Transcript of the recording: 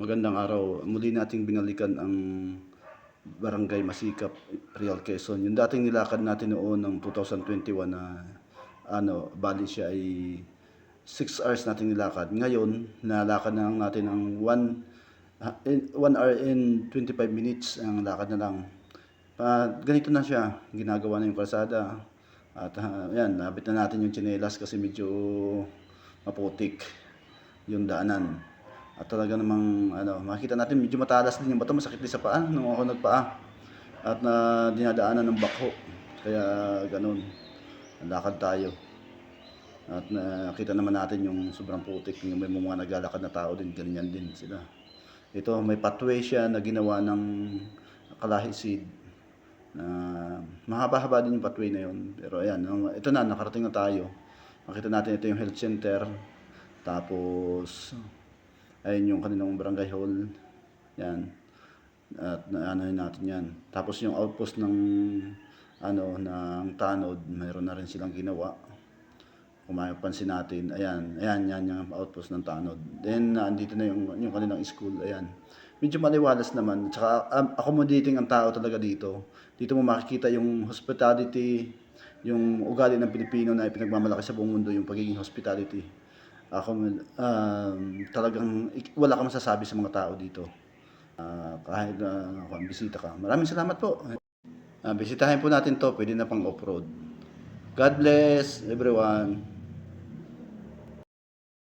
Magandang araw. Muli nating binalikan ang Barangay Masikap, Real Quezon. Yung dating nilakad natin noon ng 2021 na ano, bali siya ay 6 hours nating nilakad. Ngayon, nalakad na lang natin ng 1 1 hour and 25 minutes ang lakad na lang. Pa, ganito na siya, ginagawa na yung kalsada. At ah, yan, nabit na natin yung tsinelas kasi medyo maputik yung daanan. At talaga namang ano, makikita natin medyo matalas din yung bato, masakit din sa paa nung ako nagpaa. At na dinadaanan ng bakho. Kaya ganun. Lakad tayo. At nakita naman natin yung sobrang putik, yung may mga naglalakad na tao din, ganyan din sila. Ito, may pathway siya na ginawa ng kalahi seed. Na mahaba-haba din yung pathway na yun. Pero ayan, ito na, nakarating na tayo. Makita natin ito yung health center. Tapos, ayun yung kanilang barangay hall. Yan. At naanohin natin yan. Tapos yung outpost ng ano ng tanod, mayroon na rin silang ginawa. Kung mapapansin natin, ayan, ayan, yan yung outpost ng tanod. Then, andito na yung, yung kanilang school, ayan. Medyo maliwalas naman, tsaka um, accommodating ang tao talaga dito. Dito mo makikita yung hospitality, yung ugali ng Pilipino na pinagmamalaki sa buong mundo, yung pagiging hospitality. Ako, um, talagang wala ka masasabi sa mga tao dito. Ah, kahit na kung bisita ka. Maraming salamat po. Ah, bisitahin po natin to, pwede na pang off-road. God bless everyone.